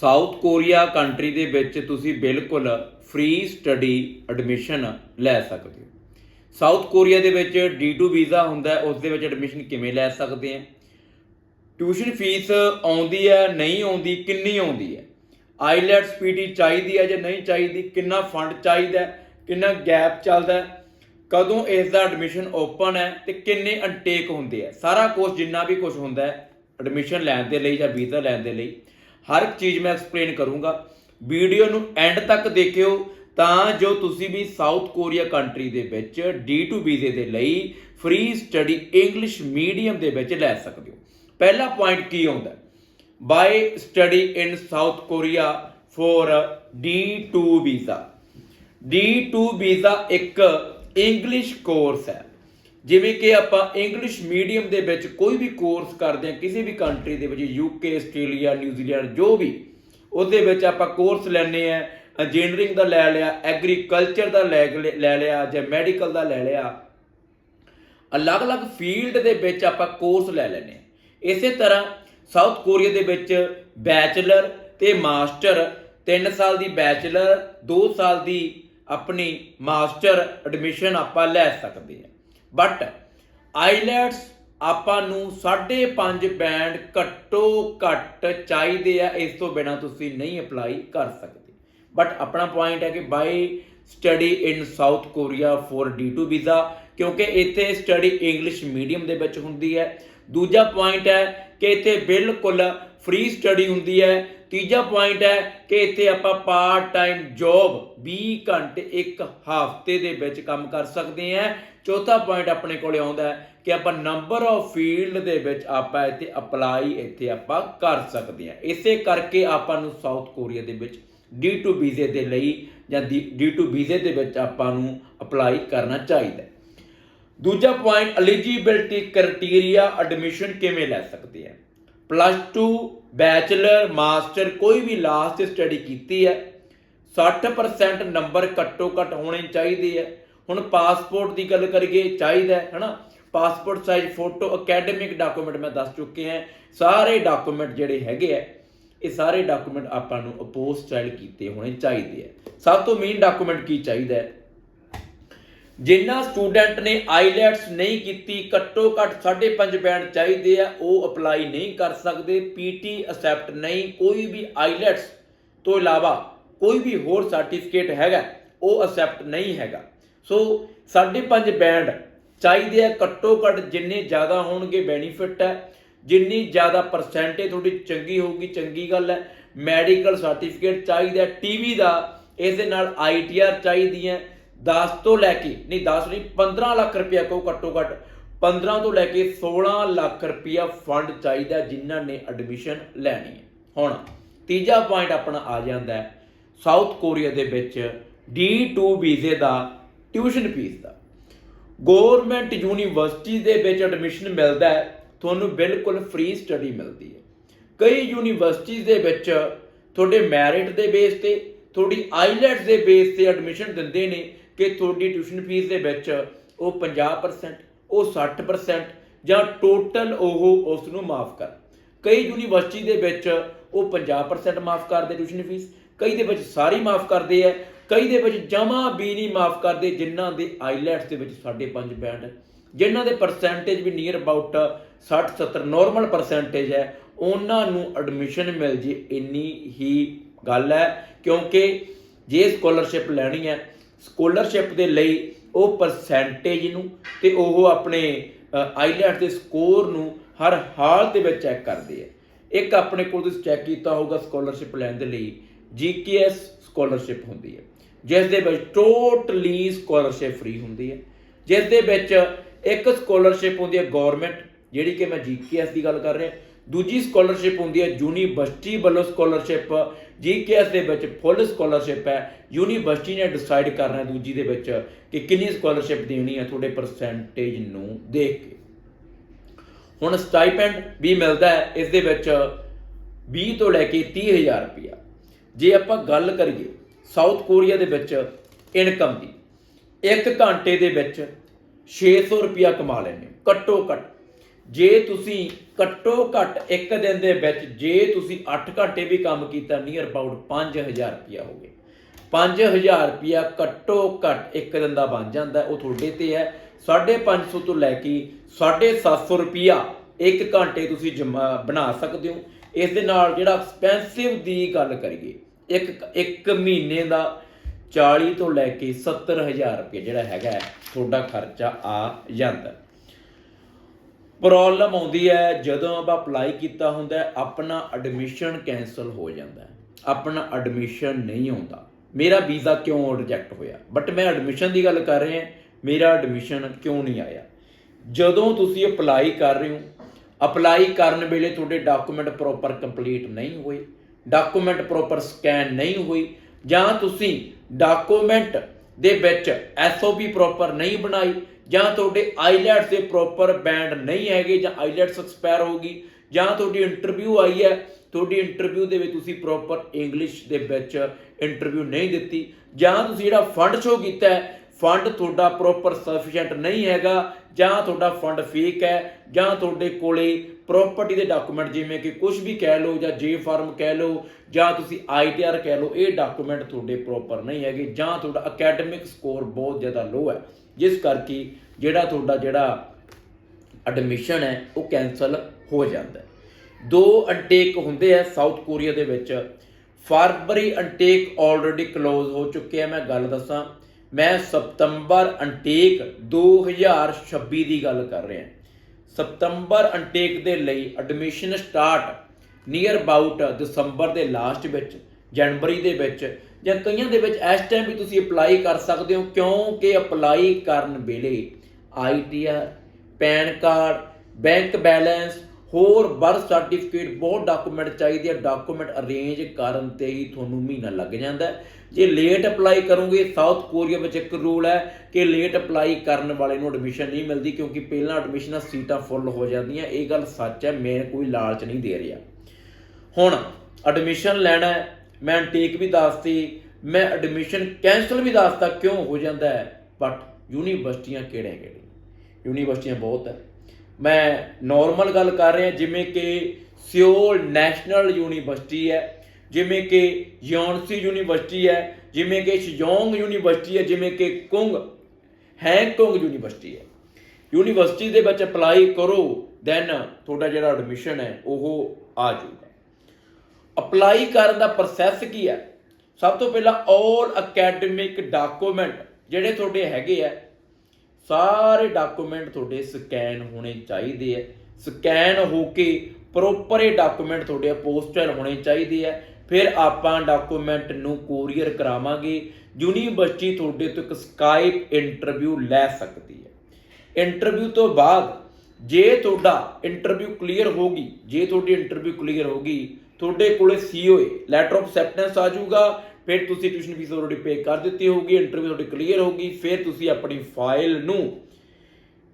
South Korea country ਦੇ ਵਿੱਚ ਤੁਸੀਂ ਬਿਲਕੁਲ ਫ੍ਰੀ ਸਟੱਡੀ ਐਡਮਿਸ਼ਨ ਲੈ ਸਕਦੇ ਹੋ। ਸਾਊਥ ਕੋਰੀਆ ਦੇ ਵਿੱਚ D2 ਵੀਜ਼ਾ ਹੁੰਦਾ ਹੈ ਉਸ ਦੇ ਵਿੱਚ ਐਡਮਿਸ਼ਨ ਕਿਵੇਂ ਲੈ ਸਕਦੇ ਆ ਟਿਊਸ਼ਨ ਫੀਸ ਆਉਂਦੀ ਹੈ, ਨਹੀਂ ਆਉਂਦੀ, ਕਿੰਨੀ ਆਉਂਦੀ ਹੈ? ਆਈਲੈਟਸ ਪੀਟੀ ਚਾਹੀਦੀ ਹੈ ਜਾਂ ਨਹੀਂ ਚਾਹੀਦੀ? ਕਿੰਨਾ ਫੰਡ ਚਾਹੀਦਾ ਕਿੰਨਾ ਗੈਪ ਚੱਲਦਾ ਕਦੋਂ ਇਸ ਦਾ ਐਡਮਿਸ਼ਨ ਓਪਨ ਹੈ ਤੇ ਕਿੰਨੇ ਅਨਟੇਕ ਹੁੰਦੇ ਆ ਸਾਰਾ ਕੁਝ ਜਿੰਨਾ ਵੀ ਕੁਝ ਹੁੰਦਾ ਹੈ ਐਡਮਿਸ਼ਨ ਲੈਣ ਦੇ ਲਈ ਜਾਂ ਵੀਜ਼ਾ ਲੈਣ ਦੇ ਲਈ। ਹਰ ਇੱਕ ਚੀਜ਼ ਮੈਂ ਐਕਸਪਲੇਨ ਕਰੂੰਗਾ। ਵੀਡੀਓ ਨੂੰ ਐਂਡ ਤੱਕ ਦੇਖਿਓ ਤਾਂ ਜੋ ਤੁਸੀਂ ਵੀ ਸਾਊਥ ਕੋਰੀਆ ਕੰਟਰੀ ਦੇ ਵਿੱਚ D2 ਵੀਜ਼ੇ ਦੇ ਲਈ ਫ੍ਰੀ ਸਟੱਡੀ ਇੰਗਲਿਸ਼ ਮੀਡੀਅਮ ਦੇ ਵਿੱਚ ਲੈ ਸਕਦੇ ਹੋ। ਪਹਿਲਾ ਪੁਆਇੰਟ ਕੀ ਆਉਂਦਾ? By study in South Korea for D2 visa. D2 visa ਇੱਕ ਇੰਗਲਿਸ਼ ਕੋਰਸ ਹੈ। ਜਿਵੇਂ ਕਿ ਆਪਾਂ ਇੰਗਲਿਸ਼ ਮੀਡੀਅਮ ਦੇ ਵਿੱਚ ਕੋਈ ਵੀ ਕੋਰਸ ਕਰਦੇ ਹਾਂ, ਕਿਸੇ ਵੀ ਕੰਟਰੀ ਦੇ ਵਿੱਚ ਯੂਕੇ ਆਸਟ੍ਰੇਲੀਆ ਨਿਊਜ਼ੀਲੈਂਡ ਜੋ ਵੀ, ਉਹਦੇ ਵਿੱਚ ਆਪਾਂ ਕੋਰਸ ਲੈਣੇ ਆ ਇੰਜੀਨੀਅਰਿੰਗ ਦਾ ਲੈ ਲਿਆ ਐਗਰੀਕਲਚਰ ਦਾ ਲੈ ਲੈ ਲਿਆ, ਜਾਂ ਮੈਡੀਕਲ ਦਾ ਲੈ ਲਿਆ। ਅਲੱਗ-ਅਲੱਗ ਫੀਲਡ ਦੇ ਵਿੱਚ ਆਪਾਂ ਕੋਰਸ ਲੈ ਲੈਨੇ ਆ ਇਸੇ ਤਰ੍ਹਾਂ ਸਾਊਥ ਕੋਰੀਆ ਦੇ ਵਿੱਚ ਬੈਚਲਰ ਤੇ ਮਾਸਟਰ 3 ਸਾਲ ਦੀ ਬੈਚਲਰ 2 ਸਾਲ ਦੀ ਆਪਣੀ ਮਾਸਟਰ ਐਡਮਿਸ਼ਨ ਆਪਾਂ ਲੈ ਸਕਦੇ ਆ ਬਟ ਆਈਲੈਟਸ ਆਪਾਂ ਨੂੰ 5.5 ਬੈਂਡ ਘੱਟੋ ਘੱਟ ਚਾਹੀਦੇ ਆ, ਇਸ ਤੋਂ ਬਿਨਾ ਤੁਸੀਂ ਨਹੀਂ ਅਪਲਾਈ ਕਰ ਸਕਦੇ। ਬਟ ਆਪਣਾ ਪੁਆਇੰਟ ਹੈ ਕਿ by study in South Korea for D2 visa ਕਿਉਂਕਿ ਇੱਥੇ ਸਟੱਡੀ ਇੰਗਲਿਸ਼ ਮੀਡੀਅਮ ਦੇ ਵਿੱਚ ਹੁੰਦੀ ਹੈ। ਦੂਜਾ ਪੁਆਇੰਟ ਹੈ ਕਿ ਇੱਥੇ ਬਿਲਕੁਲ ਫ੍ਰੀ ਸਟੱਡੀ ਹੁੰਦੀ ਹੈ। ਤੀਜਾ ਪੁਆਇੰਟ ਹੈ ਕਿ ਇੱਥੇ ਆਪਾਂ ਪਾਰਟ ਟਾਈਮ ਜੌਬ 20 ਘੰਟੇ ਇੱਕ ਹਫ਼ਤੇ ਦੇ ਵਿੱਚ ਕੰਮ ਕਰ ਸਕਦੇ ਹਾਂ। ਚੌਥਾ ਪੁਆਇੰਟ ਆਪਣੇ ਕੋਲੇ ਆਉਂਦਾ ਹੈ ਕਿ ਆਪਾਂ ਨੰਬਰ ਆਫ ਫੀਲਡ ਦੇ ਵਿੱਚ ਆਪਾਂ ਇੱਥੇ ਅਪਲਾਈ ਇੱਥੇ ਆਪਾਂ ਕਰ ਸਕਦੇ ਹਾਂ। ਇਸੇ ਕਰਕੇ ਆਪਾਂ ਨੂੰ ਸਾਊਥ ਕੋਰੀਆ ਦੇ ਵਿੱਚ D2 ਵੀਜ਼ੇ ਦੇ ਲਈ ਜਾਂ D2 ਵੀਜ਼ੇ ਦੇ ਵਿੱਚ ਆਪਾਂ ਨੂੰ ਅਪਲਾਈ ਕਰਨਾ ਚਾਹੀਦਾ ਦੂਜਾ ਪੁਆਇੰਟ ਐਲੀਜੀਬਿਲਟੀ ਕ੍ਰਾਈਟੇਰੀਆ ਐਡਮਿਸ਼ਨ ਕਿਵੇਂ ਲੈ ਸਕਦੇ ਆ ਪਲੱਸ 2 ਬੈਚਲਰ ਮਾਸਟਰ ਕੋਈ ਵੀ ਲਾਸਟ ਸਟੱਡੀ ਕੀਤੀ ਹੈ 60% ਨੰਬਰ ਘੱਟੋ ਘੱਟ ਹੋਣੇ ਚਾਹੀਦੇ ਹੈ। ਹੁਣ ਪਾਸਪੋਰਟ ਦੀ ਗੱਲ ਕਰੀਏ, ਚਾਹੀਦਾ ਹੈ, ਹਨਾ? Passport size photo academic document ਮੈਂ ਦੱਸ ਚੁੱਕੇ ਹਾਂ। ਸਾਰੇ ਡਾਕੂਮੈਂਟ ਜਿਹੜੇ ਹੈਗੇ ਆ ਇਹ ਸਾਰੇ ਡਾਕੂਮੈਂਟ ਆਪਾਂ ਨੂੰ ਅਪੋਜ਼ ਸਟਾਈਲ ਕੀਤੇ ਹੋਣੇ ਚਾਹੀਦੇ ਆ ਸਭ ਤੋਂ ਮੇਨ ਡਾਕੂਮੈਂਟ ਕੀ ਚਾਹੀਦਾ ਹੈ? ਜਿਨ੍ਹਾਂ ਸਟੂਡੈਂਟ ਨੇ ਆਈਲੈਟਸ ਨਹੀਂ ਕੀਤੀ, ਘੱਟੋ ਘੱਟ 5.5 ਬੈਂਡ ਚਾਹੀਦੇ ਆ, ਉਹ ਅਪਲਾਈ ਨਹੀਂ ਕਰ ਸਕਦੇ ਪੀਟੀ ਅਸੈਪਟ ਨਹੀਂ, ਕੋਈ ਵੀ ਆਈਲੈਟਸ ਤੋਂ ਇਲਾਵਾ ਕੋਈ ਵੀ ਹੋਰ ਸਰਟੀਫਿਕੇਟ ਹੈਗਾ, ਉਹ ਅਸੈਪਟ ਨਹੀਂ ਹੈਗਾ। ਸੋ 5.5 ਬੈਂਡ ਚਾਹੀਦੇ ਆ, ਘੱਟੋ ਘੱਟ ਜਿੰਨੇ ਜ਼ਿਆਦਾ ਹੋਣਗੇ ਬੈਨੀਫਿਟ ਹੈ, ਜਿੰਨੀ ਜ਼ਿਆਦਾ ਪਰਸੈਂਟੇਜ ਤੁਹਾਡੀ ਚੰਗੀ ਹੋਊਗੀ, ਚੰਗੀ ਗੱਲ ਹੈ। ਮੈਡੀਕਲ ਸਰਟੀਫਿਕੇਟ ਚਾਹੀਦਾ ਟੀਵੀ ਦਾ ਇਸ ਦੇ ਨਾਲ ਆਈਟੀਆਰ ਚਾਹੀਦੀ ਹੈ 10 ਤੋਂ ਲੈ ਕੇ, ਨਹੀਂ 10 ਨਹੀਂ 15 ਲੱਖ ਰੁਪਇਆ ਕੋ ਘੱਟੋ ਘੱਟ 15 ਤੋਂ ਲੈ ਕੇ 16 ਲੱਖ ਰੁਪਇਆ ਫੰਡ ਚਾਹੀਦਾ ਜਿਨ੍ਹਾਂ ਨੇ ਐਡਮਿਸ਼ਨ ਲੈਣੀ ਹੈ। ਹੁਣ, ਤੀਜਾ ਪੁਆਇੰਟ ਆਪਣਾ ਆ ਜਾਂਦਾ ਹੈ ਸਾਊਥ ਕੋਰੀਆ ਦੇ ਵਿੱਚ D2 ਵੀਜ਼ੇ ਦਾ ਟਿਊਸ਼ਨ ਫੀਸ ਦਾ। ਗਵਰਨਮੈਂਟ ਯੂਨੀਵਰਸਿਟੀ ਦੇ ਵਿੱਚ ਐਡਮਿਸ਼ਨ ਮਿਲਦਾ ਹੈ, ਤੁਹਾਨੂੰ ਬਿਲਕੁਲ ਫ੍ਰੀ ਸਟੱਡੀ ਮਿਲਦੀ ਹੈ। ਕਈ ਯੂਨੀਵਰਸਿਟੀਜ਼ ਦੇ ਵਿੱਚ ਤੁਹਾਡੇ ਮੈਰਿਟ ਦੇ ਬੇਸ ਤੇ, ਤੁਹਾਡੀ ਆਈਲੈਟਸ ਦੇ ਬੇਸ ਤੇ ਐਡਮਿਸ਼ਨ ਦਿੰਦੇ ਨੇ ਕਿ ਤੁਹਾਡੀ ਟਿਊਸ਼ਨ ਫੀਸ ਦੇ ਵਿੱਚ ਉਹ 50% ਉਹ 60% ਜਾਂ ਟੋਟਲ ਉਹ ਉਸ ਨੂੰ ਮਾਫ ਕਰ। ਕਈ ਯੂਨੀਵਰਸਿਟੀ ਦੇ ਵਿੱਚ ਉਹ 50% ਮਾਫ ਕਰਦੇ ਟਿਊਸ਼ਨ ਫੀਸ, ਕਈ ਦੇ ਵਿੱਚ ਸਾਰੀ ਮਾਫ ਕਰਦੇ ਆ, ਕਈ ਦੇ ਵਿੱਚ ਜਮਾ ਵੀ ਨਹੀਂ ਮਾਫ ਕਰਦੇ ਜਿਨ੍ਹਾਂ ਦੇ ਆਈਲੈਟਸ ਦੇ ਵਿੱਚ 5.5 ਬੈਂਡ। ਹੈ ਜਿਨ੍ਹਾਂ ਦੇ ਪਰਸੈਂਟੇਜ ਵੀ ਨੀਅਰ ਅਬਾਊਟ 60 70 ਨਾਰਮਲ ਪਰਸੈਂਟੇਜ ਹੈ, ਉਹਨਾਂ ਨੂੰ ਐਡਮਿਸ਼ਨ ਮਿਲ ਜੇ। ਇੰਨੀ ਹੀ ਗੱਲ ਹੈ, ਕਿਉਂਕਿ ਜੇ ਸਕਾਲਰਸ਼ਿਪ ਲੈਣੀ ਹੈ ਸਕਾਲਰਸ਼ਿਪ ਦੇ ਲਈ ਉਹ ਪਰਸੈਂਟੇਜ ਨੂੰ ਤੇ ਉਹ ਆਪਣੇ ਆਈਲੈਟ ਦੇ ਸਕੋਰ ਨੂੰ ਹਰ ਹਾਲ ਦੇ ਵਿੱਚ ਚੈੱਕ ਕਰਦੇ ਆ। ਇੱਕ ਆਪਣੇ ਕੋਲ ਤੁਸੀਂ ਚੈੱਕ ਕੀਤਾ ਹੋਊਗਾ ਸਕਾਲਰਸ਼ਿਪ ਲੈਣ ਦੇ ਲਈ ਜੀਕੇਐਸ ਸਕਾਲਰਸ਼ਿਪ ਹੁੰਦੀ ਹੈ। ਜਿਸ ਦੇ ਵਿੱਚ ਟੋਟਲੀ ਸਕਾਲਰਸ਼ਿਪ ਫ੍ਰੀ ਹੁੰਦੀ ਹੈ। ਜਿਸ ਦੇ ਵਿੱਚ ਇੱਕ ਸਕਾਲਰਸ਼ਿਪ ਹੁੰਦੀ ਹੈ ਗਵਰਨਮੈਂਟ ਜਿਹੜੀ ਕਿ ਮੈਂ ਜੀਕੇਐਸ ਦੀ ਗੱਲ ਕਰ ਰਿਹਾ। ਦੂਜੀ ਸਕਾਲਰਸ਼ਿਪ ਹੁੰਦੀ ਹੈ ਯੂਨੀਵਰਸਿਟੀ ਵੱਲੋਂ ਸਕਾਲਰਸ਼ਿਪ, ਜੀਕੇਐਸ ਦੇ ਵਿੱਚ ਫੁੱਲ ਸਕਾਲਰਸ਼ਿਪ ਹੈ। ਯੂਨੀਵਰਸਿਟੀ ਨੇ ਡਿਸਾਈਡ ਕਰਨਾ ਦੂਜੀ ਦੇ ਵਿੱਚ ਕਿ ਕਿੰਨੀ ਸਕਾਲਰਸ਼ਿਪ ਦੇਣੀ ਹੈ ਤੁਹਾਡੇ ਪਰਸੈਂਟੇਜ ਨੂੰ ਦੇਖ ਕੇ। ਹੁਣ ਸਟਾਈਪੈਂਡ ਵੀ ਮਿਲਦਾ ਹੈ, ਇਸ ਦੇ ਵਿੱਚ 20 ਤੋਂ ਲੈ ਕੇ 30000 ਰੁਪਇਆ। ਜੇ ਆਪਾਂ ਗੱਲ ਕਰੀਏ ਸਾਊਥ ਕੋਰੀਆ ਦੇ ਵਿੱਚ ਇਨਕਮ ਦੀ, ਇੱਕ ਘੰਟੇ ਦੇ ਵਿੱਚ 600 ਰੁਪਇਆ ਕਮਾ ਲੈਂਦੇ ਘੱਟੋ ਘੱਟ। ਜੇ ਤੁਸੀਂ ਘੱਟੋ ਘੱਟ ਇੱਕ ਦਿਨ ਦੇ ਵਿੱਚ, ਜੇ ਤੁਸੀਂ 8 ਘੰਟੇ ਵੀ ਕੰਮ ਕੀਤਾ ਨੀਅਰ ਅਬਾਊਟ 5000 ਰੁਪਇਆ ਹੋ ਗਿਆ 5000 ਰੁਪਇਆ ਘੱਟੋ ਘੱਟ ਇੱਕ ਦਿਨ ਦਾ ਬਣ ਜਾਂਦਾ, ਉਹ ਤੁਹਾਡੇ ਤੇ ਹੈ। 550 ਤੋਂ ਲੈ ਕੇ 750 ਰੁਪਇਆ ਇੱਕ ਘੰਟੇ ਤੁਸੀਂ ਜਮਾ, ਬਣਾ ਸਕਦੇ ਹੋ। ਇਸ ਦੇ ਨਾਲ ਜਿਹੜਾ ਐਕਸਪੈਂਸਿਵ ਦੀ ਗੱਲ ਕਰੀਏ, ਇੱਕ ਇੱਕ ਮਹੀਨੇ ਦਾ 40 ਤੋਂ ਲੈ ਕੇ 70000 ਰੁਪਏ ਜਿਹੜਾ ਹੈਗਾ, ਤੁਹਾਡਾ ਖਰਚਾ ਆ ਜਾਂਦਾ। ਪ੍ਰੋਬਲਮ ਆਉਂਦੀ ਹੈ, ਜਦੋਂ ਆਪਾਂ ਅਪਲਾਈ ਕੀਤਾ ਹੁੰਦਾ ਆਪਣਾ ਐਡਮਿਸ਼ਨ ਕੈਨਸਲ ਹੋ ਜਾਂਦਾ ਆਪਣਾ ਐਡਮਿਸ਼ਨ ਨਹੀਂ ਆਉਂਦਾ। ਮੇਰਾ ਵੀਜ਼ਾ ਕਿਉਂ ਰਿਜੈਕਟ ਹੋਇਆ? ਬਟ ਮੈਂ ਐਡਮਿਸ਼ਨ ਦੀ ਗੱਲ ਕਰ ਰਿਹਾ, ਮੇਰਾ ਐਡਮਿਸ਼ਨ ਕਿਉਂ ਨਹੀਂ ਆਇਆ? ਜਦੋਂ ਤੁਸੀਂ ਅਪਲਾਈ ਕਰ ਰਹੇ ਹੋ ਅਪਲਾਈ ਕਰਨ ਵੇਲੇ ਤੁਹਾਡੇ ਡਾਕੂਮੈਂਟ ਪ੍ਰੋਪਰ ਕੰਪਲੀਟ ਨਹੀਂ ਹੋਏ ਡਾਕੂਮੈਂਟ ਪ੍ਰੋਪਰ ਸਕੈਨ ਨਹੀਂ ਹੋਈ ਜਾਂ ਤੁਸੀਂ ਡਾਕੂਮੈਂਟ ਦੇ ਵਿੱਚ ਐਸਓਪੀ ਪ੍ਰੋਪਰ ਨਹੀਂ ਬਣਾਈ ਜਾਂ ਤੁਹਾਡੇ ਆਈਲੈਟਸ ਦੇ ਪ੍ਰੋਪਰ ਬੈਂਡ ਨਹੀਂ ਹੈਗੇ ਜਾਂ ਆਈਲੈਟਸ ਐਕਸਪਾਇਰ ਹੋ ਗਈ, ਜਾਂ ਤੁਹਾਡੀ ਇੰਟਰਵਿਊ ਆਈ ਹੈ, ਤੁਹਾਡੀ ਇੰਟਰਵਿਊ ਦੇ ਵਿੱਚ ਤੁਸੀਂ ਪ੍ਰੋਪਰ ਇੰਗਲਿਸ਼ ਦੇ ਵਿੱਚ ਇੰਟਰਵਿਊ ਨਹੀਂ ਦਿੱਤੀ, ਜਾਂ ਤੁਸੀਂ ਜਿਹੜਾ ਫੰਡ ਸ਼ੋ ਕੀਤਾ ਹੈ, ਫੰਡ ਤੁਹਾਡਾ ਪ੍ਰੋਪਰ ਸਫੀਸ਼ੀਐਂਟ ਨਹੀਂ ਹੈਗਾ, ਜਾਂ ਤੁਹਾਡਾ ਫੰਡ ਫੇਕ ਹੈ, ਜਾਂ ਤੁਹਾਡੇ ਕੋਲੇ ਪ੍ਰਾਪਰਟੀ ਦੇ ਡਾਕੂਮੈਂਟ ਜਿਵੇਂ ਕਿ ਕੁਝ ਵੀ ਕਹਿ ਲਓ ਜਾਂ ਜੇ ਫਾਰਮ ਕਹਿ ਲਓ, ਜਾਂ ਤੁਸੀਂ ਆਈਟੀਆਰ ਕਹਿ ਲਓ, ਇਹ ਡਾਕੂਮੈਂਟ ਤੁਹਾਡੇ ਪ੍ਰੋਪਰ ਨਹੀਂ ਹੈਗੇ, ਜਾਂ ਤੁਹਾਡਾ ਅਕੈਡਮਿਕ ਸਕੋਰ ਬਹੁਤ ਜ਼ਿਆਦਾ ਲੋ ਹੈ। ਜਿਸ ਕਰਕੇ ਜਿਹੜਾ ਤੁਹਾਡਾ ਜਿਹੜਾ ਐਡਮਿਸ਼ਨ ਹੈ, ਉਹ ਕੈਨਸਲ ਹੋ ਜਾਂਦਾ ਦੋ ਅਨਟੇਕ ਹੁੰਦੇ ਆ ਸਾਊਥ ਕੋਰੀਆ ਦੇ ਵਿੱਚ। ਫਰਵਰੀ ਅਨਟੇਕ ਆਲਰੇਡੀ ਕਲੋਜ਼ ਹੋ ਚੁੱਕੇ ਆ, ਮੈਂ ਗੱਲ ਦੱਸਾਂ। ਮੈਂ ਸਤੰਬਰ ਅਨਟੇਕ 2026 ਦੀ ਗੱਲ ਕਰ ਰਿਹਾ। ਸਤੰਬਰ ਅਨਟੇਕ ਦੇ ਲਈ ਐਡਮਿਸ਼ਨ ਸਟਾਰਟ ਨੀਅਰ ਅਬਾਊਟ ਦਸੰਬਰ ਦੇ ਲਾਸਟ ਵਿੱਚ ਜਨਵਰੀ ਦੇ ਵਿੱਚ ਜਾਂ ਕਈਆਂ ਦੇ ਵਿੱਚ ਇਸ ਟਾਈਮ ਵੀ ਤੁਸੀਂ ਅਪਲਾਈ ਕਰ ਸਕਦੇ ਹੋ, ਕਿਉਂਕਿ ਅਪਲਾਈ ਕਰਨ ਵੇਲੇ ITR PAN card bank balance ਹੋਰ ਬਰਥ ਸਰਟੀਫਿਕੇਟ ਬਹੁਤ ਡਾਕੂਮੈਂਟ ਚਾਹੀਦੇ ਆ। ਡਾਕੂਮੈਂਟ ਅਰੇਂਜ ਕਰਨ ਤੇ ਹੀ ਤੁਹਾਨੂੰ ਮਹੀਨਾ ਲੱਗ ਜਾਂਦਾ ਜੇ ਲੇਟ ਅਪਲਾਈ ਕਰੋਗੇ ਸਾਊਥ ਕੋਰੀਆ ਵਿੱਚ ਇੱਕ ਰੂਲ ਹੈ ਕਿ ਲੇਟ ਅਪਲਾਈ ਕਰਨ ਵਾਲੇ ਨੂੰ ਐਡਮਿਸ਼ਨ ਨਹੀਂ ਮਿਲਦੀ, ਕਿਉਂਕਿ ਪਹਿਲਾਂ ਐਡਮਿਸ਼ਨਾਂ ਸੀਟਾਂ ਫੁੱਲ ਹੋ ਜਾਂਦੀਆਂ। ਇਹ ਗੱਲ ਸੱਚ ਹੈ, ਮੈਂ ਕੋਈ ਲਾਲਚ ਨਹੀਂ ਦੇ ਰਿਹਾ। ਹੁਣ ਐਡਮਿਸ਼ਨ ਲੈਣਾ ਹੈ। ਮੈਂ ਟੇਕ ਵੀ ਦੱਸਤੀ, ਮੈਂ ਐਡਮਿਸ਼ਨ ਕੈਂਸਲ ਵੀ ਦੱਸਤਾ, ਕਿਉਂ? ਹੋ ਜਾਂਦਾ ਹੈ। ਬਟ ਯੂਨੀਵਰਸਿਟੀਆਂ ਕਿਹੜੀਆਂ ਕਿਹੜੀਆਂ? ਯੂਨੀਵਰਸਿਟੀਆਂ ਬਹੁਤ ਹੈ। ਮੈਂ ਨਾਰਮਲ ਗੱਲ ਕਰ ਰਿਹਾ, ਜਿਵੇਂ ਕਿ ਸਿਓਲ ਨੈਸ਼ਨਲ ਯੂਨੀਵਰਸਿਟੀ ਹੈ, ਜਿਵੇਂ ਕਿ ਯੋਨਸੀ ਯੂਨੀਵਰਸਿਟੀ ਹੈ, ਜਿਵੇਂ ਕਿ ਸ਼ਿਜੋਂਗ ਯੂਨੀਵਰਸਿਟੀ ਹੈ, ਜਿਵੇਂ ਕਿ ਕੁੰਗ ਹੈਂਗਕੋਂਗ ਯੂਨੀਵਰਸਿਟੀ ਹੈ। ਯੂਨੀਵਰਸਿਟੀ ਦੇ ਵਿੱਚ ਅਪਲਾਈ ਕਰੋ ਦੈਨ ਤੁਹਾਡਾ ਜਿਹੜਾ ਐਡਮਿਸ਼ਨ ਹੈ, ਉਹ ਆ ਜਾਊਗਾ। ਅਪਲਾਈ ਕਰਨ ਦਾ ਪ੍ਰੋਸੈਸ ਕੀ ਹੈ? ਸਭ ਤੋਂ ਪਹਿਲਾਂ 올 ਅਕੈਡਮਿਕ ਡਾਕੂਮੈਂਟ ਜਿਹੜੇ ਤੁਹਾਡੇ ਹੈਗੇ ਆ, ਸਾਰੇ ਡਾਕੂਮੈਂਟ ਤੁਹਾਡੇ ਸਕੈਨ ਹੋਣੇ ਚਾਹੀਦੇ ਆ। ਸਕੈਨ ਹੋ ਕੇ ਪ੍ਰੋਪਰ ਇਹ ਡਾਕੂਮੈਂਟ ਤੁਹਾਡੇ ਪੋਸਟਲ ਹੋਣੇ ਚਾਹੀਦੇ ਆ। ਫਿਰ ਆਪਾਂ ਡਾਕੂਮੈਂਟ ਨੂੰ ਕੋਰੀਅਰ ਕਰਾਵਾਂਗੇ। ਯੂਨੀਵਰਸਿਟੀ ਤੁਹਾਡੇ ਤੋਂ ਇੱਕ ਸਕਾਈਪ ਇੰਟਰਵਿਊ ਲੈ ਸਕਦੀ ਹੈ। ਇੰਟਰਵਿਊ ਤੋਂ ਬਾਅਦ ਜੇ ਤੁਹਾਡਾ ਇੰਟਰਵਿਊ ਕਲੀਅਰ ਹੋਗੀ ਜੇ ਤੁਹਾਡੀ ਇੰਟਰਵਿਊ ਕਲੀਅਰ ਹੋਗੀ ਤੁਹਾਡੇ ਕੋਲੇ ਸੀਓਏ ਲੈਟਰ ਆਫ ਅਸੈਪਟੈਂਸ ਆ ਜਾਊਗਾ, ਫਿਰ ਤੁਸੀਂ ਟਿਊਸ਼ਨ ਫੀਸ ਆਲਰੇਡੀ ਪੇ ਕਰ ਦਿੱਤੀ ਹੋਊਗੀ ਇੰਟਰਵਿਊ ਤੁਹਾਡੀ ਕਲੀਅਰ ਹੋਊਗੀ, ਫਿਰ ਤੁਸੀਂ ਆਪਣੀ ਫਾਈਲ ਨੂੰ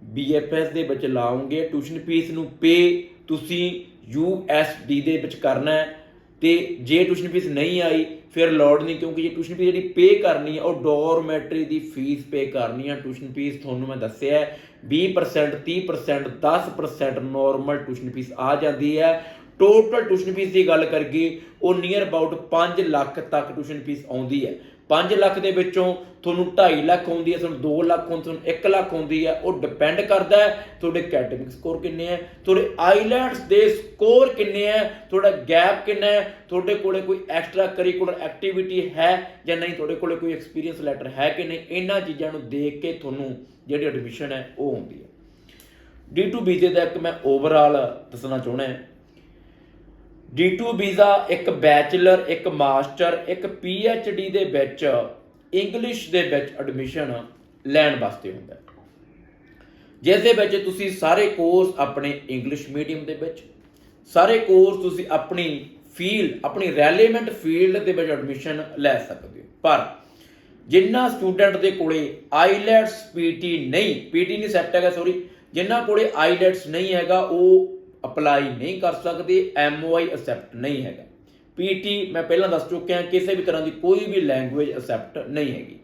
BFS ਦੇ ਵਿੱਚ ਲਾਓਗੇ ਟਿਊਸ਼ਨ ਫੀਸ ਨੂੰ ਪੇ ਤੁਸੀਂ USD ਦੇ ਵਿੱਚ ਕਰਨਾ ਹੈ, ਤੇ ਜੇ ਟਿਊਸ਼ਨ ਫੀਸ ਨਹੀਂ ਆਈ, ਫਿਰ ਲੋੜ ਨਹੀਂ, ਕਿਉਂਕਿ ਜੇ ਟਿਊਸ਼ਨ ਫੀਸ ਜਿਹੜੀ ਪੇ ਕਰਨੀ ਹੈ, ਉਹ ਡੋਰਮੈਟਰੀ ਦੀ ਫੀਸ ਪੇ ਕਰਨੀ ਹੈ ਟਿਊਸ਼ਨ ਫੀਸ ਤੁਹਾਨੂੰ ਮੈਂ ਦੱਸਿਆ ਹੈ 20% 30% 10% ਨਾਰਮਲ ਟਿਊਸ਼ਨ ਫੀਸ ਆ ਜਾਂਦੀ ਹੈ ਟੋਟਲ ਟਿਊਸ਼ਨ ਫੀਸ ਦੀ ਗੱਲ ਕਰੀਏ ਉਹ ਨੀਅਰ ਅਬਾਊਟ 5 ਲੱਖ ਤੱਕ ਟਿਊਸ਼ਨ ਫੀਸ ਆਉਂਦੀ ਹੈ। 5 ਲੱਖ ਦੇ ਵਿੱਚੋਂ ਤੁਹਾਨੂੰ 2.5 ਲੱਖ ਆਉਂਦੀ ਹੈ, ਤੁਹਾਨੂੰ 2 ਲੱਖ ਆਉਂਦੀ, ਤੁਹਾਨੂੰ 1 ਲੱਖ ਆਉਂਦੀ ਹੈ। ਉਹ ਡਿਪੈਂਡ ਕਰਦਾ ਹੈ ਤੁਹਾਡੇ ਅਕੈਡਮਿਕ ਸਕੋਰ ਕਿੰਨੇ ਹੈ, ਤੁਹਾਡੇ ਆਈਲੈਂਡਸ ਦੇ ਸਕੋਰ ਕਿੰਨੇ ਹੈ, ਤੁਹਾਡਾ ਗੈਪ ਕਿੰਨਾ ਹੈ, ਤੁਹਾਡੇ ਕੋਲੇ ਕੋਈ ਐਕਸਟਰਾ ਕਰਿਕੂਲਰ ਐਕਟੀਵਿਟੀ ਹੈ ਜਾਂ ਨਹੀਂ, ਤੁਹਾਡੇ ਕੋਲੇ ਕੋਈ ਐਕਸਪੀਰੀਅੰਸ ਲੈਟਰ ਹੈ ਕਿ ਨਹੀਂ, ਇਹਨਾਂ ਚੀਜ਼ਾਂ ਨੂੰ ਦੇਖ ਕੇ ਤੁਹਾਨੂੰ ਜਿਹੜੀ ਐਡਮਿਸ਼ਨ ਹੈ ਉਹ ਆਉਂਦੀ ਹੈ। D2 ਵੀਜ਼ੇ ਦਾ ਇੱਕ ਮੈਂ ਓਵਰਆਲ ਦੱਸਣਾ ਚਾਹੁੰਦਾ ਹਾਂ। D2 ਵੀਜ਼ਾ, ਇੱਕ ਬੈਚਲਰ, ਇੱਕ ਮਾਸਟਰ, ਇੱਕ PhD ਦੇ ਵਿੱਚ ਇੰਗਲਿਸ਼ ਦੇ ਵਿੱਚ ਐਡਮਿਸ਼ਨ ਲੈਣ ਵਾਸਤੇ ਹੁੰਦਾ ਜਿਸ ਦੇ ਵਿੱਚ ਤੁਸੀਂ ਸਾਰੇ ਕੋਰਸ ਆਪਣੇ ਇੰਗਲਿਸ਼ ਮੀਡੀਅਮ ਦੇ ਵਿੱਚ, ਸਾਰੇ ਕੋਰਸ ਤੁਸੀਂ ਆਪਣੀ ਫੀਲਡ ਆਪਣੀ ਰੈਲੇਵੈਂਟ ਫੀਲਡ ਦੇ ਵਿੱਚ ਐਡਮਿਸ਼ਨ ਲੈ ਸਕਦੇ ਹੋ। ਪਰ ਜਿੰਨਾ ਸਟੂਡੈਂਟ ਦੇ ਕੋਲੇ ਆਈਲੈਟਸ ਪੀਟੀ ਨਹੀਂ ਪੀਟੀ ਨਹੀਂ ਸੈੱਟ ਹੈਗਾ ਸੌਰੀ ਜਿਨ੍ਹਾਂ ਕੋਲੇ ਆਈਲੈਟਸ ਨਹੀਂ ਹੈਗਾ, ਉਹ ਅਪਲਾਈ ਨਹੀਂ ਕਰ ਸਕਦੇ ਐਮਓਆਈ ਅਸੈਪਟ ਨਹੀਂ ਹੈਗਾ। ਪੀਟੀ ਮੈਂ ਪਹਿਲਾਂ ਦੱਸ ਚੁੱਕਿਆ, ਕਿਸੇ ਵੀ ਤਰ੍ਹਾਂ ਦੀ ਕੋਈ ਵੀ ਲੈਂਗੁਏਜ ਅਸੈਪਟ ਨਹੀਂ ਹੈਗੀ।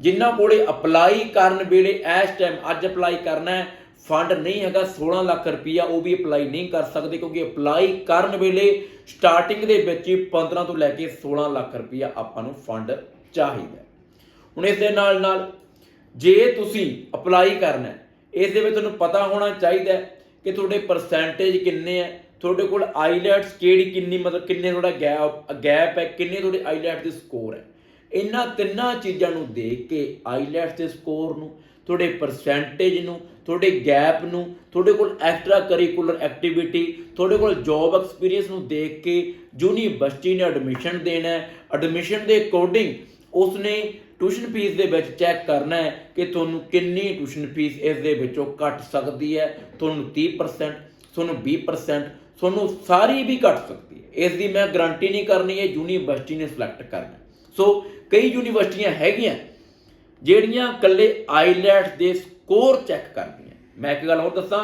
ਜਿਨ੍ਹਾਂ ਕੋਲੇ ਅਪਲਾਈ ਕਰਨ ਵੇਲੇ ਇਸ ਟਾਈਮ ਅੱਜ ਅਪਲਾਈ ਕਰਨਾ ਹੈ ਫੰਡ ਨਹੀਂ ਹੈਗਾ 16 ਲੱਖ ਰੁਪਈਆ ਉਹ ਵੀ ਅਪਲਾਈ ਨਹੀਂ ਕਰ ਸਕਦੇ, ਕਿਉਂਕਿ ਅਪਲਾਈ ਕਰਨ ਵੇਲੇ ਸਟਾਰਟਿੰਗ ਦੇ ਵਿੱਚ ਹੀ 15 ਤੋਂ ਲੈ ਕੇ 16 ਲੱਖ ਰੁਪਈਆ ਆਪਾਂ ਨੂੰ ਫੰਡ ਚਾਹੀਦਾ ਹੁਣ ਇਸ ਦੇ ਨਾਲ ਨਾਲ ਜੇ ਤੁਸੀਂ ਅਪਲਾਈ ਕਰਨਾ ਇਸ ਦੇ ਵਿੱਚ ਤੁਹਾਨੂੰ ਪਤਾ ਹੋਣਾ ਚਾਹੀਦਾ ਕਿ ਤੁਹਾਡੇ ਪਰਸੈਂਟੇਜ ਕਿੰਨੇ ਹੈ ਤੁਹਾਡੇ ਕੋਲ ਆਈਲੈਟਸ ਕਿਹੜੀ ਕਿੰਨੀ ਮਤਲਬ ਕਿੰਨੇ ਤੁਹਾਡਾ ਗੈਪ ਗੈਪ ਹੈ, ਕਿੰਨੇ ਤੁਹਾਡੇ ਆਈਲੈਟਸ ਦੇ ਸਕੋਰ ਹੈ? ਇਹਨਾਂ ਤਿੰਨਾਂ ਚੀਜ਼ਾਂ ਨੂੰ ਦੇਖ ਕੇ ਆਈਲੈਟਸ ਦੇ ਸਕੋਰ ਨੂੰ, ਤੁਹਾਡੇ ਪਰਸੈਂਟੇਜ ਨੂੰ, ਤੁਹਾਡੇ ਗੈਪ ਨੂੰ, ਤੁਹਾਡੇ ਕੋਲ ਐਕਸਟਰਾ ਕਰਿਕੂਲਰ ਐਕਟੀਵਿਟੀ ਤੁਹਾਡੇ ਕੋਲ ਜੌਬ ਐਕਸਪੀਰੀਅੰਸ ਨੂੰ ਦੇਖ ਕੇ ਯੂਨੀਵਰਸਿਟੀ ਨੇ ਐਡਮਿਸ਼ਨ ਦੇਣਾ ਹੈ। ਐਡਮਿਸ਼ਨ ਦੇ ਅਕੋਰਡਿੰਗ ਉਸਨੇ ਟਿਊਸ਼ਨ ਫੀਸ ਦੇ ਵਿੱਚ ਚੈੱਕ ਕਰਨਾ ਹੈ ਕਿ ਤੁਹਾਨੂੰ ਕਿੰਨੀ ਟਿਊਸ਼ਨ ਫੀਸ ਇਸ ਦੇ ਵਿੱਚੋਂ ਘਟ ਸਕਦੀ ਹੈ, ਤੁਹਾਨੂੰ 30% ਤੁਹਾਨੂੰ 20% ਤੁਹਾਨੂੰ ਸਾਰੀ ਵੀ ਘਟ ਸਕਦੀ ਹੈ। ਇਸ ਦੀ ਮੈਂ ਗਾਰੰਟੀ ਨਹੀਂ ਕਰਨੀ ਹੈ ਯੂਨੀਵਰਸਿਟੀ ਨੇ ਸਿਲੈਕਟ ਕਰਨਾ ਸੋ ਕਈ ਯੂਨੀਵਰਸਿਟੀਆਂ ਹੈਗੀਆਂ, ਜਿਹੜੀਆਂ ਇਕੱਲੇ ਆਈਲੈਟਸ ਦੇ ਸਕੋਰ ਚੈੱਕ ਕਰਦੀਆਂ। ਮੈਂ ਇੱਕ ਗੱਲ ਹੋਰ ਦੱਸਾਂ,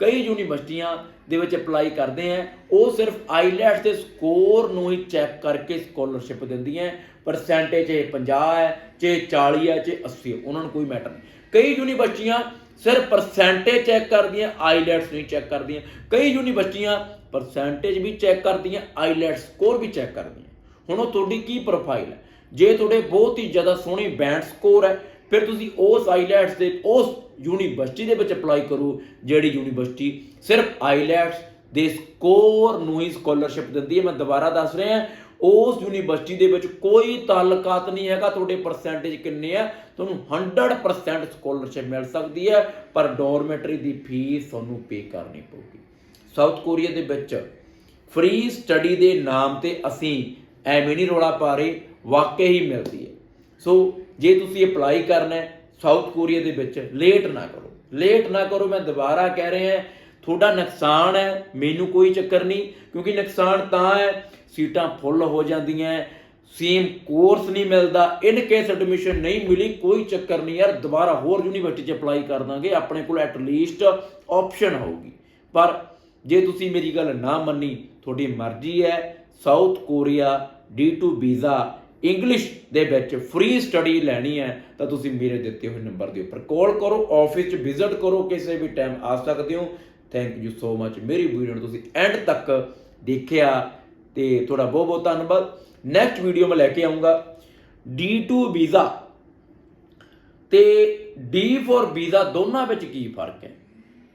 ਕਈ ਯੂਨੀਵਰਸਿਟੀਆਂ ਦੇ ਵਿੱਚ ਅਪਲਾਈ ਕਰਦੇ ਆ, ਉਹ ਸਿਰਫ ਆਈਲੈਟਸ ਦੇ ਸਕੋਰ ਨੂੰ ਹੀ ਚੈੱਕ ਕਰਕੇ ਸਕਾਲਰਸ਼ਿਪ ਦਿੰਦੀਆਂ ਪਰਸੈਂਟੇਜ ਚਾਹੇ 50 ਹੈ ਚਾਹੇ 40 ਹੈ ਚਾਹੇ 80 ਉਹਨਾਂ ਨੂੰ ਕੋਈ ਮੈਟਰ ਨਹੀਂ। ਕਈ ਯੂਨੀਵਰਸਿਟੀਆਂ ਸਿਰਫ ਪਰਸੈਂਟੇਜ ਚੈੱਕ ਕਰਦੀਆਂ ਆਈਲੈਟਸ ਨਹੀਂ ਚੈੱਕ ਕਰਦੀਆਂ। ਕਈ ਯੂਨੀਵਰਸਿਟੀਆਂ ਪਰਸੈਂਟੇਜ ਵੀ ਚੈੱਕ ਕਰਦੀਆਂ ਆਈਲੈਟਸ ਸਕੋਰ ਵੀ ਚੈੱਕ ਕਰਦੀਆਂ। ਹੁਣ ਉਹ ਤੁਹਾਡੀ ਕੀ ਪ੍ਰੋਫਾਈਲ ਹੈ ਜੇ ਤੁਹਾਡੇ ਬਹੁਤ ਹੀ ਜ਼ਿਆਦਾ ਸੋਹਣੀ ਬੈਂਡ ਸਕੋਰ ਹੈ ਫਿਰ ਤੁਸੀਂ ਉਸ ਆਈਲੈਟਸ ਦੇ, ਉਸ ਯੂਨੀਵਰਸਿਟੀ ਦੇ ਵਿੱਚ ਅਪਲਾਈ ਕਰੋ, ਜਿਹੜੀ ਯੂਨੀਵਰਸਿਟੀ ਸਿਰਫ ਆਈਲੈਟਸ ਦੇ ਸਕੋਰ ਨੂੰ ਹੀ ਸਕਾਲਰਸ਼ਿਪ ਦਿੰਦੀ ਹੈ। ਮੈਂ ਦੁਬਾਰਾ ਦੱਸ ਰਿਹਾ, ਉਸ ਯੂਨੀਵਰਸਿਟੀ ਦੇ ਵਿੱਚ ਕੋਈ ਤਾਲੁਕਾਤ ਨਹੀਂ ਹੈਗਾ। ਤੁਹਾਡੇ ਪਰਸੈਂਟੇਜ ਕਿੰਨੇ ਆ? ਤੁਹਾਨੂੰ 100% ਸਕਾਲਰਸ਼ਿਪ ਮਿਲ ਸਕਦੀ ਹੈ, ਪਰ ਡੋਰਮੈਟਰੀ ਦੀ ਫੀਸ ਤੁਹਾਨੂੰ ਪੇ ਕਰਨੀ ਪਊਗੀ। ਸਾਊਥ ਕੋਰੀਆ ਦੇ ਵਿੱਚ ਫ੍ਰੀ ਸਟੱਡੀ ਦੇ ਨਾਮ ਤੇ ਅਸੀਂ ਐਵੇਂ ਨਹੀਂ ਰੋਲਾ ਪਾ ਰਹੇ, ਵਾਕਈ ਹੀ ਮਿਲਦੀ ਹੈ। ਸੋ ਜੇ ਤੁਸੀਂ ਅਪਲਾਈ ਕਰਨਾ ਹੈ ਸਾਊਥ ਕੋਰੀਆ ਦੇ ਵਿੱਚ, ਲੇਟ ਨਾ ਕਰੋ। ਲੇਟ ਨਾ ਕਰੋ, ਮੈਂ ਦੁਬਾਰਾ ਕਹਿ ਰਿਹਾ ਤੁਹਾਡਾ ਨੁਕਸਾਨ ਹੈ, ਮੈਨੂੰ ਕੋਈ ਚੱਕਰ ਨਹੀਂ, ਕਿਉਂਕਿ ਨੁਕਸਾਨ ਤਾਂ ਹੈ, ਸੀਟਾਂ ਫੁੱਲ ਹੋ ਜਾਂਦੀਆਂ ਸੇਮ ਕੋਰਸ ਨਹੀਂ ਮਿਲਦਾ ਇਨ ਕੇਸ ਐਡਮਿਸ਼ਨ ਨਹੀਂ ਮਿਲੀ, ਕੋਈ ਚੱਕਰ ਨਹੀਂ ਯਾਰ, ਦੁਬਾਰਾ ਹੋਰ ਯੂਨੀਵਰਸਿਟੀ 'ਚ ਅਪਲਾਈ ਕਰ ਦਾਂਗੇ, ਆਪਣੇ ਕੋਲ ਐਟ ਲੀਸਟ ਆਪਸ਼ਨ ਹੋਊਗੀ। ਪਰ ਜੇ ਤੁਸੀਂ ਮੇਰੀ ਗੱਲ ਨਾ ਮੰਨੀ, ਤੁਹਾਡੀ ਮਰਜ਼ੀ ਹੈ, south Korea D2 visa English ਦੇ ਵਿੱਚ ਫ੍ਰੀ ਸਟੱਡੀ ਲੈਣੀ ਹੈ, ਤਾਂ ਤੁਸੀਂ ਮੇਰੇ ਦਿੱਤੇ ਹੋਏ ਨੰਬਰ ਦੇ ਉੱਪਰ ਕਾਲ ਕਰੋ ਆਫਿਸ 'ਚ ਵਿਜ਼ਿਟ ਕਰੋ, ਕਿਸੇ ਵੀ ਟਾਈਮ ਆ ਸਕਦੇ ਹੋ। ਥੈਂਕ ਯੂ ਸੋ ਮੱਚ ਮੇਰੀ ਵੀਡੀਓ ਨੂੰ ਤੁਸੀਂ ਐਂਡ ਤੱਕ ਦੇਖਿਆ ਤੇ ਤੁਹਾਡਾ ਬਹੁਤ ਬਹੁਤ ਧੰਨਵਾਦ। ਨੈਕਸਟ ਵੀਡੀਓ ਮੈਂ ਲੈ ਕੇ ਆਉਂਗਾ D2 ਵੀਜ਼ਾ ਤੇ D ਫॉर ਵੀਜ਼ਾ ਦੋਨਾਂ ਵਿੱਚ ਕੀ ਫ਼ਰਕ ਹੈ?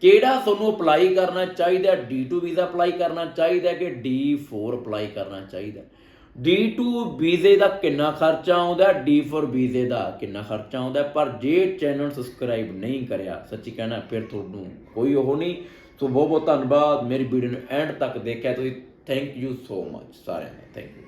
ਕਿਹੜਾ ਤੁਹਾਨੂੰ ਅਪਲਾਈ ਕਰਨਾ ਚਾਹੀਦਾ? D2 ਵੀਜ਼ਾ ਅਪਲਾਈ ਕਰਨਾ ਚਾਹੀਦਾ ਕਿ D4 ਅਪਲਾਈ ਕਰਨਾ ਚਾਹੀਦਾ? D2 ਵੀਜ਼ੇ ਦਾ ਕਿੰਨਾ ਖਰਚਾ ਆਉਂਦਾ D4 ਵੀਜ਼ੇ ਦਾ ਕਿੰਨਾ ਖਰਚਾ ਆਉਂਦਾ, ਪਰ ਜੇ ਚੈਨਲ ਸਬਸਕ੍ਰਾਈਬ ਨਹੀਂ ਕਰਿਆ, ਸੱਚੀ ਕਹਿਣਾ, ਫਿਰ ਤੁਹਾਨੂੰ ਕੋਈ ਉਹ ਨਹੀਂ। ਸੋ ਬਹੁਤ ਬਹੁਤ ਧੰਨਵਾਦ, ਮੇਰੀ ਵੀਡੀਓ ਨੂੰ ਐਂਡ ਤੱਕ ਦੇਖਿਆ, ਤੁਸੀਂ ਥੈਂਕ ਯੂ ਸੋ ਮਚ ਸਾਰਿਆਂ ਦਾ ਥੈਂਕ ਯੂ